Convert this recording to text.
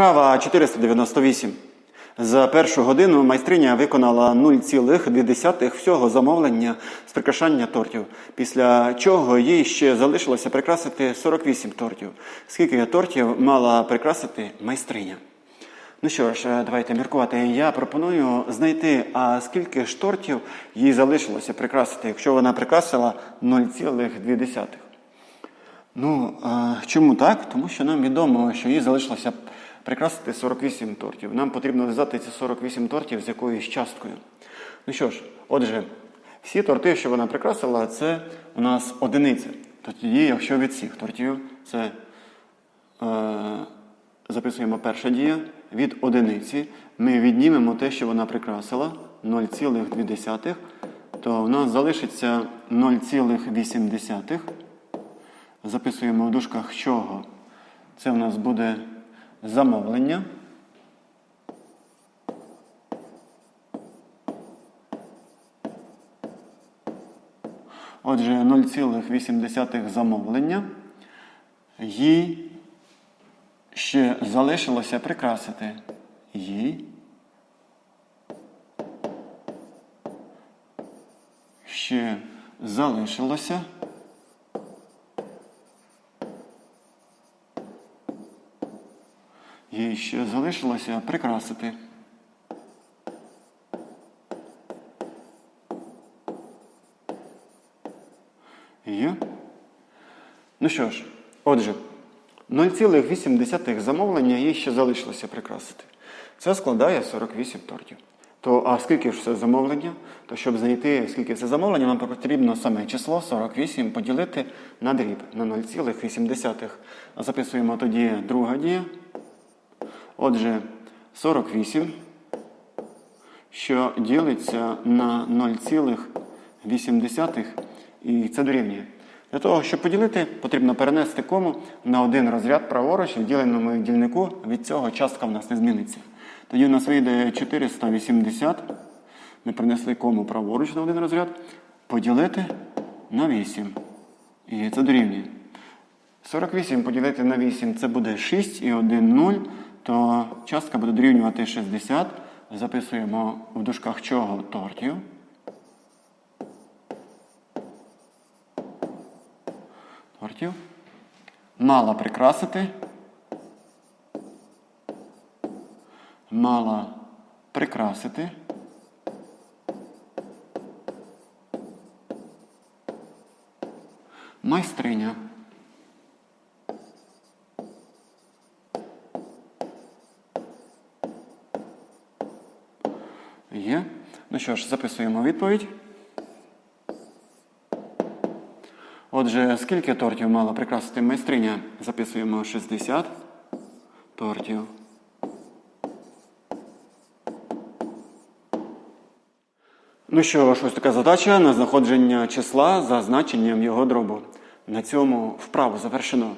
Вправа 498. За першу годину майстриня виконала 0,2 всього замовлення з прикрашання тортів, після чого їй ще залишилося прикрасити 48 тортів. Скільки тортів мала прикрасити майстриня? Ну що ж, е, давайте міркувати. Я пропоную знайти, а скільки ж тортів їй залишилося прикрасити, якщо вона прикрасила 0,2. Ну, чому так? Тому що нам відомо, що їй залишилося прикрасити 48 тортів. Нам потрібно взяти ці 48 тортів з якоюсь часткою. Ну що ж, отже, всі торти, що вона прикрасила, це у нас одиниця. Тоді, якщо від всіх тортів, це е, записуємо перша дія, від одиниці ми віднімемо те, що вона прикрасила 0,2, то у нас залишиться 0,8. Записуємо в дужках чого. Це в нас буде замовлення. Отже, 0,8 замовлення. Їй ще залишилося прикрасити. Їй ще залишилося. Їй ще залишилося прикрасити. Є. Ну що ж, отже, 0,8 замовлення їй ще залишилося прикрасити. Це складає 48 тортів. То, а скільки ж це замовлення? То щоб знайти, скільки це замовлення, нам потрібно саме число 48 поділити на дріб на 0,8. Записуємо тоді друга дія. Отже, 48, що ділиться на 0,8 і це дорівнює. Для того, щоб поділити, потрібно перенести кому на один розряд праворуч в діленому дільнику. Від цього частка в нас не зміниться. Тоді у нас вийде 480. Ми принесли кому праворуч на один розряд. Поділити на 8. І це дорівнює. 48 поділити на 8 це буде 6 і 1 0, то частка буде дорівнювати 60. Записуємо в дужках чого тортів. Тортів. Мала прикрасити. Мала прикрасити. Майстриня. Є. Ну що ж, записуємо відповідь. Отже, скільки тортів мала прикрасити майстриня? Записуємо 60 тортів. Ну що ж, ось така задача на знаходження числа за значенням його дробу. На цьому вправу завершено.